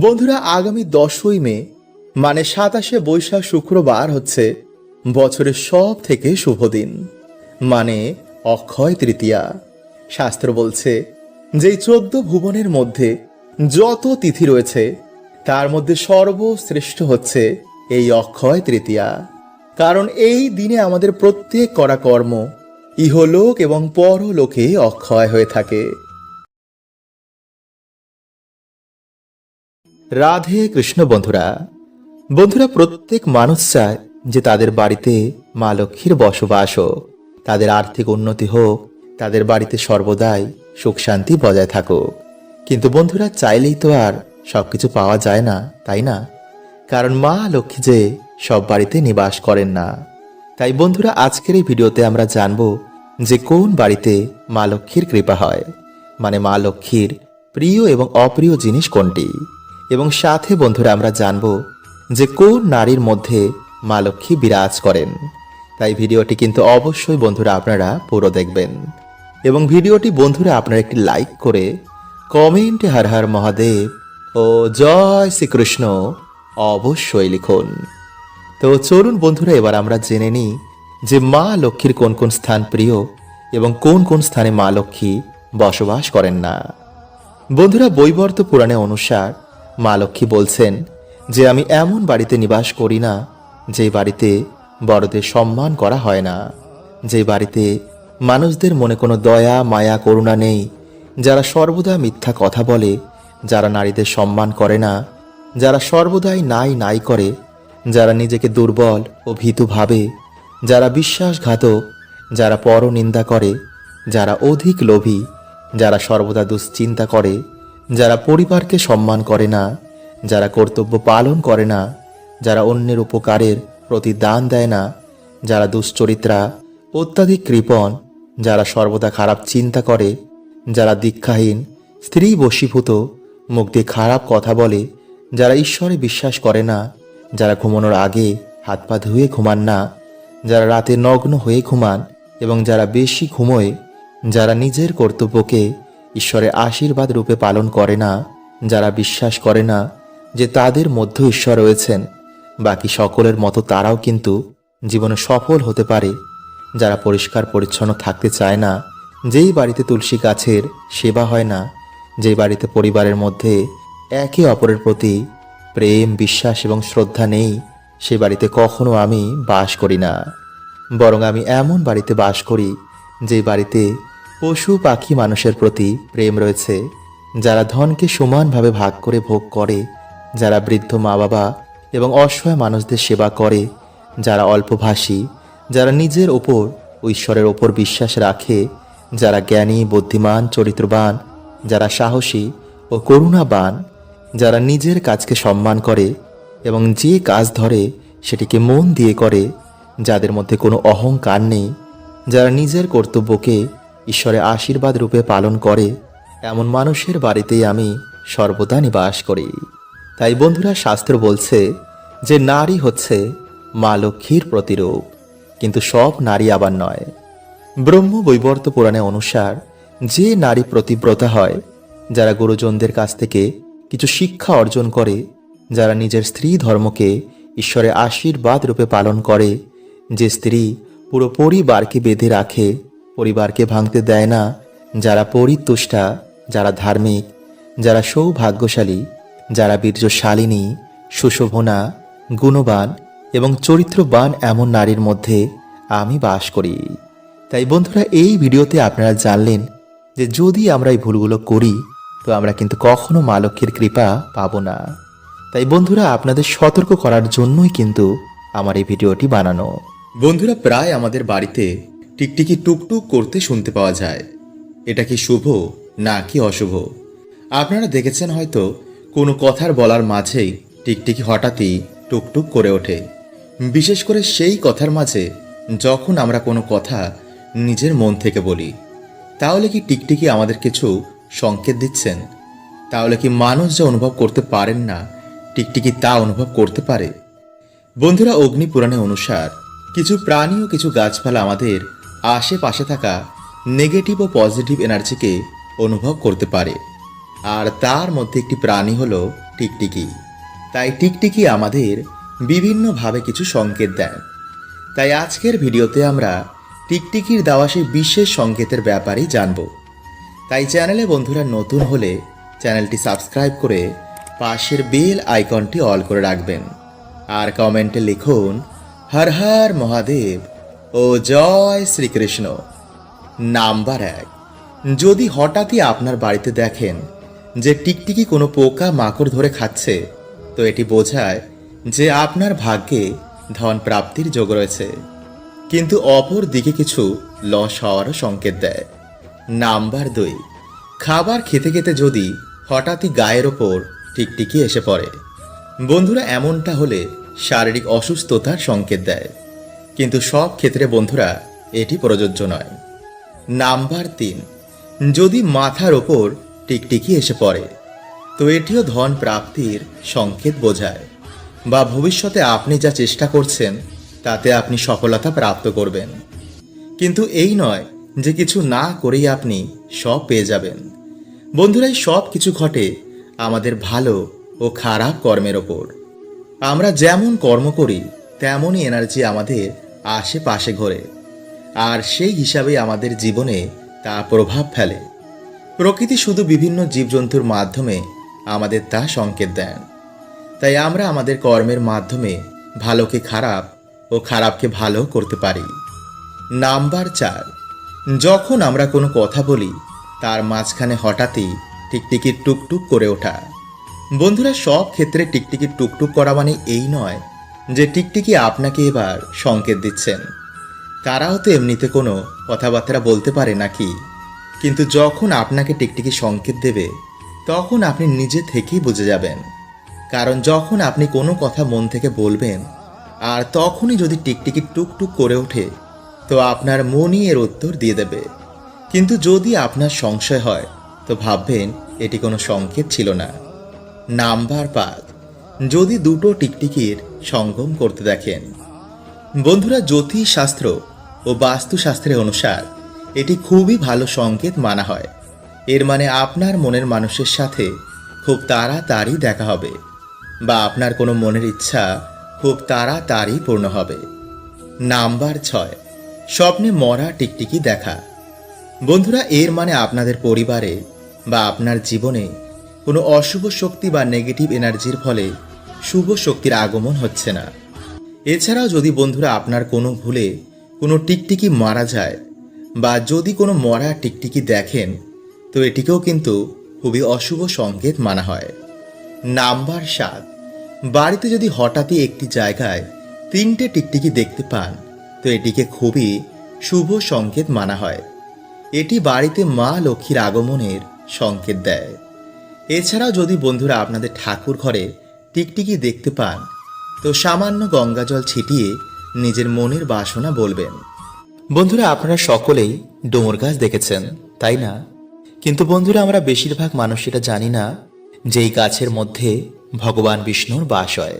বন্ধুরা, আগামী দশই মে মানে সাতাশে বৈশাখ শুক্রবার হচ্ছে বছরের সব থেকে শুভ দিন মানে অক্ষয় তৃতীয়া। শাস্ত্র বলছে, যে চোদ্দ ভুবনের মধ্যে যত তিথি রয়েছে, তার মধ্যে সর্বশ্রেষ্ঠ হচ্ছে এই অক্ষয় তৃতীয়া। কারণ এই দিনে আমাদের প্রত্যেক করা কর্ম ইহলোক এবং পরলোকে অক্ষয় হয়ে থাকে। রাধে কৃষ্ণ বন্ধুরা বন্ধুরা প্রত্যেক মানুষ চায় যে তাদের বাড়িতে মা লক্ষ্মীর বসবাস হোক, তাদের আর্থিক উন্নতি হোক, তাদের বাড়িতে সর্বদাই সুখ শান্তি বজায় থাকুক। কিন্তু বন্ধুরা চাইলেই তো আর সব কিছু পাওয়া যায় না, তাই না? কারণ মা লক্ষ্মী যে সব বাড়িতে নিবাস করেন না। তাই বন্ধুরা আজকের এই ভিডিওতে আমরা জানব যে কোন বাড়িতে মা লক্ষ্মীর কৃপা হয় মানে মা লক্ষ্মীর প্রিয় এবং অপ্রিয় জিনিস কোনটি। এবং সাথে বন্ধুরা আমরা জানব যে কোন নারীর মধ্যে মা লক্ষ্মী বিরাজ করেন। তাই ভিডিওটি কিন্তু অবশ্যই বন্ধুরা আপনারা পুরো দেখবেন। এবং ভিডিওটি বন্ধুরা আপনারা একটি লাইক করে কমেন্টে হর হর মহাদেব ও জয় শ্রীকৃষ্ণ অবশ্যই লিখুন। তো চলুন বন্ধুরা, এবার আমরা জেনে নিই যে মা লক্ষ্মীর কোন কোন স্থান প্রিয় এবং কোন কোন স্থানে মা লক্ষ্মী বসবাস করেন না। বন্ধুরা, বৈবর্ত পুরাণে অনুসার মা লক্ষ্মী বলছেন যে আমি এমন বাড়িতে নিবাস করি না যে বাড়িতে বড়দের সম্মান করা হয় না, যে বাড়িতে মানুষদের মনে কোনো দয়া, মায়া, করুণা নেই, যারা সর্বদা মিথ্যা কথা বলে, যারা নারীদের সম্মান করে না, যারা সর্বদাই নাই নাই করে, যারা নিজেকে দুর্বল ও ভীতু ভাবে, যারা বিশ্বাসঘাতক, যারা পরনিন্দা করে, যারা অধিক লোভী, যারা সর্বদা দুশ্চিন্তা করে যারা পরিবারকে সম্মান করে না, যারা কর্তব্য পালন করে না, যারা অন্যের উপকারের প্রতি দান দেয় না, যারা দুশ্চরিত্রা, অত্যাধিক কৃপণ, যারা সর্বদা খারাপ চিন্তা করে, যারা দীক্ষাহীন, স্ত্রী বশীভূত, মুখ দিয়ে খারাপ কথা বলে, যারা ঈশ্বরে বিশ্বাস করে না, যারা ঘুমানোর আগে হাত পা ধুয়ে ঘুমান না, যারা রাতে নগ্ন হয়ে ঘুমান এবং যারা বেশি ঘুমোয়, যারা নিজের কর্তব্যকে ঈশ্বরের আশীর্বাদ রূপে পালন করে না, যারা বিশ্বাস করে না যে তাদের মধ্যে ঈশ্বর রয়েছেন। বাকি সকলের মতো তারাও কিন্তু জীবনে সফল হতে পারে। যারা পরিষ্কার পরিচ্ছন্ন থাকতে চায় না, যেই বাড়িতে তুলসী গাছের সেবা হয় না, যেই বাড়িতে পরিবারের মধ্যে একে অপরের প্রতি প্রেম, বিশ্বাস এবং শ্রদ্ধা নেই, সে বাড়িতে কখনো আমি বাস করি না। বরং আমি এমন বাড়িতে বাস করি যে বাড়িতে পশু পাখি মানুষের প্রতি প্রেম রয়েছে, যারা ধনকে সমানভাবে ভাগ করে ভোগ করে, যারা বৃদ্ধ মা বাবা এবং অসহায় মানুষদের সেবা করে, যারা অল্পভাষী, যারা নিজের ওপর ঈশ্বরের ওপর বিশ্বাস রাখে, যারা জ্ঞানী, বুদ্ধিমান, চরিত্রবান, যারা সাহসী ও করুণাবান, যারা নিজের কাজকে সম্মান করে এবং যে কাজ ধরে সেটিকে মন দিয়ে করে, যাদের মধ্যে কোনো অহংকার নেই, যারা নিজের কর্তব্যকে ঈশ্বরের আশীর্বাদ রূপে পালন করে, এমন মানুষের বাড়িতেই আমি সর্বদা নিবাস করি। তাই বন্ধুরা, শাস্ত্র বলছে যে নারী হচ্ছে মা লক্ষ্মীর প্রতিরূপ, কিন্তু সব নারী আবার নয়। ব্রহ্ম বৈবর্ত পুরাণে অনুসার যে নারী প্রতিব্রতা হয়, যারা গুরুজনদের কাছ থেকে কিছু শিক্ষা অর্জন করে, যারা নিজের স্ত্রী ধর্মকে ঈশ্বরের আশীর্বাদ রূপে পালন করে, যে স্ত্রী পুরো পরিবারকে বেঁধে রাখে পরিবারকে ভাঙতে দেয় না। যারা পরিতুষ্টা, যারা ধার্মিক, যারা সৌভাগ্যশালী, যারা বীর্যশালিনী, সুশোভনা, গুণবান এবং চরিত্রবান এমন নারীর মধ্যে আমি বাস করি। তাই বন্ধুরা, এই ভিডিওতে আপনারা জানলেন যে যদি আমরা এই ভুলগুলো করি, তো আমরা কিন্তু কখনো মা লক্ষ্মীর কৃপা পাবো না। তাই বন্ধুরা, আপনাদের সতর্ক করার জন্যই কিন্তু আমার এই ভিডিওটি বানানো। বন্ধুরা, প্রায় আমাদের বাড়িতে টিকটিকি টুকটুক করতে শুনতে পাওয়া যায়। এটা কি শুভ না কি অশুভ? আপনারা দেখেছেন হয়তো কোনো কথার বলার মাঝেই টিকটিকি হঠাৎই টুকটুক করে ওঠে। বিশেষ করে সেই কথার মাঝে যখন আমরা কোনো কথা নিজের মন থেকে বলি, তাহলে কি টিকটিকি আমাদের কিছু সংকেত দিচ্ছেন? তাহলে কি মানুষ যা অনুভব করতে পারেন না, টিকটিকি তা অনুভব করতে পারে? বন্ধুরা, অগ্নি পুরাণে অনুসার কিছু প্রাণী ও কিছু গাছপালা আমাদের আশেপাশে থাকা নেগেটিভ ও পজিটিভ এনার্জিকে অনুভব করতে পারে। আর তার মধ্যে একটি প্রাণী হলো টিকটিকি। তাই টিকটিকি আমাদের বিভিন্নভাবে কিছু সংকেত দেয়। তাই আজকের ভিডিওতে আমরা টিকটিকির দেওয়া সেই বিশেষ সংকেতের ব্যাপারেই জানব। তাই চ্যানেলে বন্ধুরা নতুন হলে চ্যানেলটি সাবস্ক্রাইব করে পাশের বেল আইকনটি অল করে রাখবেন। আর কমেন্টে লিখুন, হর হর মহাদেব। ও জয় শ্রীকৃষ্ণ। নাম্বার এক। যদি হঠাৎই আপনার বাড়িতে দেখেন যে টিকটিকি কোনো পোকা মাকড় ধরে খাচ্ছে, তো এটি বোঝায় যে আপনার ভাগ্যে ধন প্রাপ্তির যোগ রয়েছে। কিন্তু অপর দিকে কিছু লস হওয়ারও সংকেত দেয়। নাম্বার দুই। খাবার খেতে খেতে যদি হঠাৎই গায়ের ওপর টিকটিকি এসে পড়ে, বন্ধুরা এমনটা হলে শারীরিক অসুস্থতার সংকেত দেয়। কিন্তু সব ক্ষেত্রে বন্ধুরা, এটি প্রযোজ্য নয়। নাম্বার তিন, যদি মাথার ওপর টিকটিকি এসে পড়ে, তো এটিও ধন প্রাপ্তির সংকেত বোঝায়। বা ভবিষ্যতে আপনি যা চেষ্টা করছেন, তাতে আপনি সফলতা প্রাপ্ত করবেন। কিন্তু এই নয় যে কিছু না করেই আপনি সব পেয়ে যাবেন। বন্ধুরাই সব কিছু ঘটে আমাদের ভালো ও খারাপ কর্মের ওপর। আমরা যেমন কর্ম করি, তেমনই এনার্জি আমাদের আশেপাশে ঘোরে। আর সেই হিসাবে আমাদের জীবনে তা প্রভাব ফেলে। প্রকৃতি শুধু বিভিন্ন জীবজন্তুর মাধ্যমে আমাদের তা সংকেত দেন। তাই আমরা আমাদের কর্মের মাধ্যমে ভালোকে খারাপ ও খারাপকে ভালো করতে পারি। নাম্বার চার, যখন আমরা কোনো কথা বলি, তার মাঝখানে হঠাৎই টিকটিকির টুকটুক করে ওঠা। বন্ধুরা, সব ক্ষেত্রে টিকটিকির টুকটুক করা মানে এই নয় যে টিকটিকি আপনাকে এবার সংকেত দিচ্ছেন। তারাও তো এমনিতে কোনো কথাবার্তা বলতে পারে নাকি? কিন্তু যখন আপনাকে টিকটিকি সংকেত দেবে, তখন আপনি নিজে থেকেই বুঝে যাবেন। কারণ যখন আপনি কোনো কথা মন থেকে বলবেন, আর তখনই যদি টিকটিকি টুকটুক করে ওঠে, তো আপনার মনই এর উত্তর দিয়ে দেবে। কিন্তু যদি আপনার সংশয় হয়, তো ভাববেন এটি কোনো সংকেত ছিল না। নাম্বার পাঁচ, যদি দুটো টিকটিকির সঙ্গম করতে দেখেন। বন্ধুরা, জ্যোতিষশাস্ত্র ও বাস্তুশাস্ত্রের অনুসার এটি খুবই ভালো সংকেত মানা হয়। এর মানে আপনার মনের মানুষের সাথে খুব তাড়াতাড়ি দেখা হবে বা আপনার কোনো মনের ইচ্ছা খুব তাড়াতাড়ি পূর্ণ হবে। নাম্বার ছয়, স্বপ্নে মরা টিকটিকি দেখা। বন্ধুরা, এর মানে আপনাদের পরিবারে বা আপনার জীবনে কোনো অশুভ শক্তি বা নেগেটিভ এনার্জির ফলে শুভ শক্তির আগমন হচ্ছে না। এছাড়াও যদি বন্ধুরা আপনার কোনো ভুলে কোনো টিকটিকি মারা যায় বা যদি কোনো মরা টিকটিকি দেখেন, তো এটিকেও কিন্তু খুবই অশুভ সংকেত মানা হয়। নাম্বার সাত। বাড়িতে যদি হঠাৎই একটি জায়গায় তিনটে টিকটিকি দেখতে পান, তো এটিকে খুবই শুভ সংকেত মানা হয়। এটি বাড়িতে মা লক্ষ্মীর আগমনের সংকেত দেয়। এছাড়াও যদি বন্ধুরা আপনাদের ঠাকুর ঘরে টিকটিকি দেখতে পান, তো সামান্য গঙ্গাজল ছিটিয়ে নিজের মনের বাসনা বলবেন। বন্ধুরা, আপনারা সকলেই ডোমর গাছ দেখেছেন, তাই না? কিন্তু বন্ধুরা, আমরা বেশিরভাগ মানুষ এটা জানি না যে এই গাছের মধ্যে ভগবান বিষ্ণুর বাস হয়।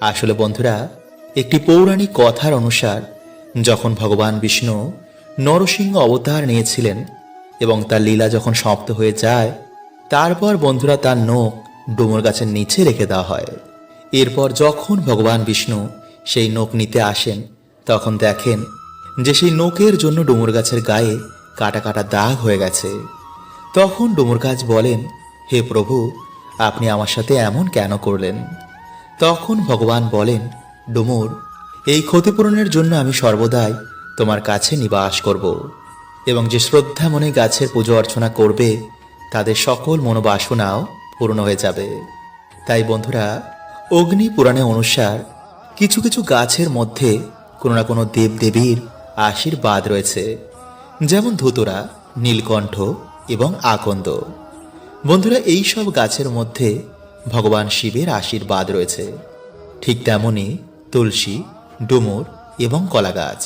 আসলে বন্ধুরা, একটি পৌরাণিক কথার অনুসার যখন ভগবান বিষ্ণু নরসিংহ অবতার নিয়েছিলেন এবং তার লীলা যখন সমাপ্ত হয়ে যায়, তারপর বন্ধুরা তার নখ ডোমর গাছের নিচে রেখে দেওয়া হয়। এরপর যখন ভগবান বিষ্ণু সেই নখ নিতে আসেন, তখন দেখেন যে সেই নখের জন্য ডুমুর গাছের গায়ে কাটা কাটা দাগ হয়ে গেছে। তখন ডুমুর গাছ বলেন, হে প্রভু, আপনি আমার সাথে এমন কেন করলেন? তখন ভগবান বলেন, ডুমুর, এই ক্ষতিপূরণের জন্য আমি সর্বদাই তোমার কাছে নিবাস করব এবং যে শ্রদ্ধা মনে গাছের পুজো অর্চনা করবে, তাদের সকল মনোবাসনাও পূর্ণ হয়ে যাবে। তাই বন্ধুরা, অগ্নি পুরাণে অনুসার কিছু কিছু গাছের মধ্যে কোনো না কোনো দেবদেবীর আশীর্বাদ রয়েছে, যেমন ধুতুরা, নীলকণ্ঠ এবং আকন্দ। বন্ধুরা, এই সব গাছের মধ্যে ভগবান শিবের আশীর্বাদ রয়েছে। ঠিক তেমনি তুলসী, ডুমুর এবং কলা গাছ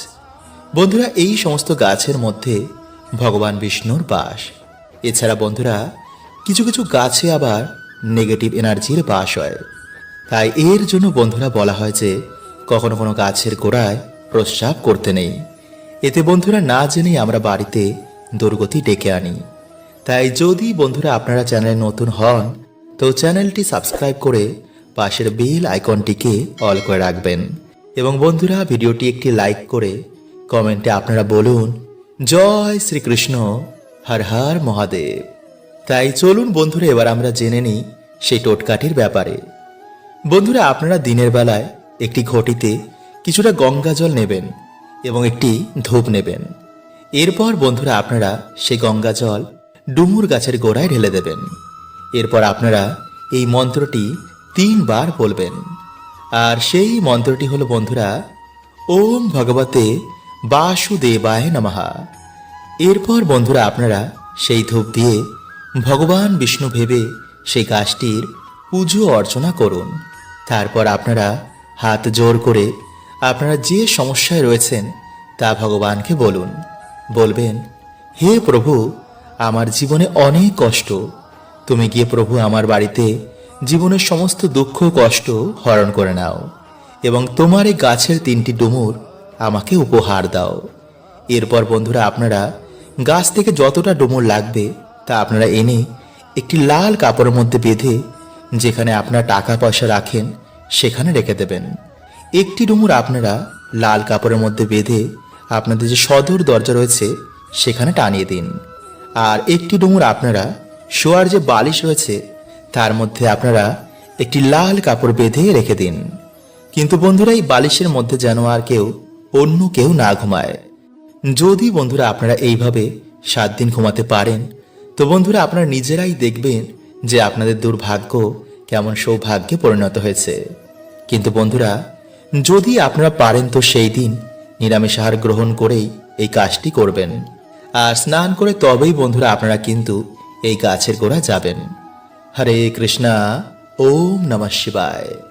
বন্ধুরা, এই সমস্ত গাছের মধ্যে ভগবান বিষ্ণুর বাস। এছাড়া বন্ধুরা কিছু কিছু গাছে আবার নেগেটিভ এনার্জির বাস হয়। তাই এর জন্য বন্ধুরা বলা হয় যে, কখনো কোনো গাছের গোড়ায় প্রস্রাব করতে নেই। এতে বন্ধুরা না জেনেই আমরা বাড়িতে দুর্গতি ডেকে আনি। তাই যদি বন্ধুরা আপনারা চ্যানেলে নতুন হন, তো চ্যানেলটি সাবস্ক্রাইব করে পাশের বেল আইকনটিকে অল করে রাখবেন। এবং বন্ধুরা ভিডিওটি একটি লাইক করে কমেন্টে আপনারা বলুন, জয় শ্রীকৃষ্ণ, হর হর মহাদেব। তাই চলুন বন্ধুরা, এবার আমরা জেনে নিই সেই টোটকাটির ব্যাপারে। বন্ধুরা, আপনারা দিনের বেলায় একটি ঘটিতে কিছুটা গঙ্গা জল নেবেন এবং একটি ধূপ নেবেন। এরপর বন্ধুরা, আপনারা সেই গঙ্গা জল ডুমুর গাছের গোড়ায় ঢেলে দেবেন। এরপর আপনারা এই মন্ত্রটি তিনবার বলবেন। আর সেই মন্ত্রটি হলো বন্ধুরা, ওম ভগবতে বাসুদেবায় নমঃ। এরপর বন্ধুরা, আপনারা সেই ধূপ দিয়ে ভগবান বিষ্ণু ভেবে সেই গাছটির পুজো অর্চনা করুন। তারপর আপনারা হাত জোর করে আপনারা যে সমস্যায় রয়েছেন তা ভগবানকে বলুন। বলবেন, হে প্রভু, আমার জীবনে অনেক কষ্ট। তুমি গিয়ে প্রভু আমার বাড়িতে জীবনের সমস্ত দুঃখ, কষ্ট হরণ করে নাও এবং তোমার এই গাছের তিনটি ডুমুর আমাকে উপহার দাও। এরপর বন্ধুরা, আপনারা গাছ থেকে যতটা ডুমুর লাগবে তা আপনারা এনে একটি লাল কাপড়ের মধ্যে বেঁধে যেখানে আপনার টাকা পয়সা রাখেন, সেখানে রেখে দেবেন। একটি ডুমুর আপনারা লাল কাপড়ের মধ্যে বেঁধে আপনাদের যে সদর দরজা রয়েছে, সেখানে টানিয়ে দিন। আর একটি ডুমুর আপনারা শোয়ার যে বালিশ রয়েছে, তার মধ্যে আপনারা একটি লাল কাপড় বেঁধে রেখে দিন। কিন্তু বন্ধুরা, এই বালিশের মধ্যে যেন আর কেউ, অন্য কেউ না ঘুমায়। যদি বন্ধুরা আপনারা এইভাবে সাত দিন ঘুমাতে পারেন তো বন্ধুরা, আপনারা নিজেরাই দেখবেন যে আপনাদের দুর্ভাগ্য কেমন সৌভাগ্যে পরিণত হয়েছে। কিন্তু বন্ধুরা, যদি আপনারা পারেন তো সেই দিন নিরামিষ আহার গ্রহণ করেই এই কাজটি করবেন। আর স্নান করে তবেই বন্ধুরা আপনারা কিন্তু এই গাছের গোড়া যাবেন। হরে কৃষ্ণা, ওম নমঃ শিবায়।